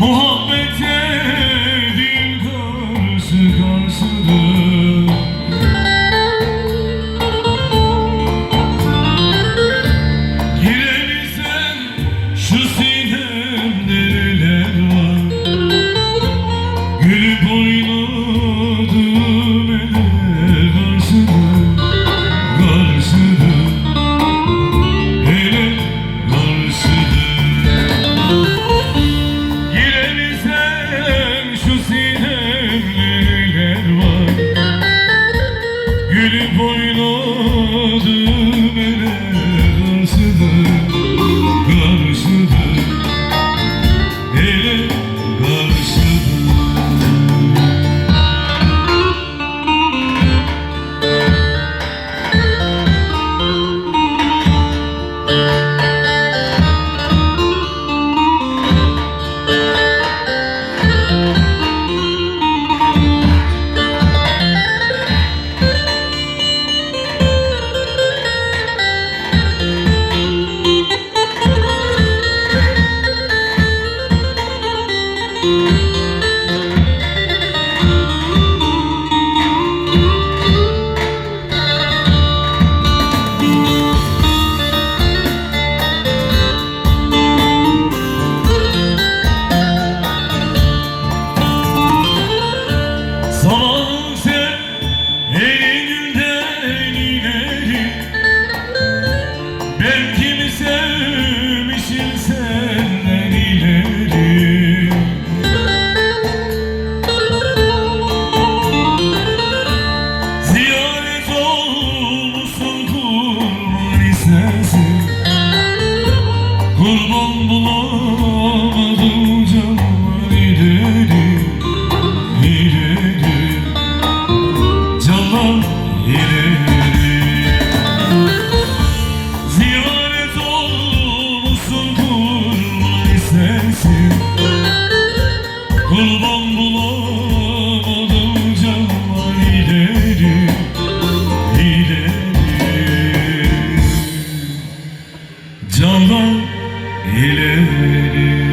Muhabbet sevdim Derman bulamadım can Hileli, hileli Canlar Ziyaret olmuşsun kurban sensin. Kurban bulamadım can Hileli, hileli ileri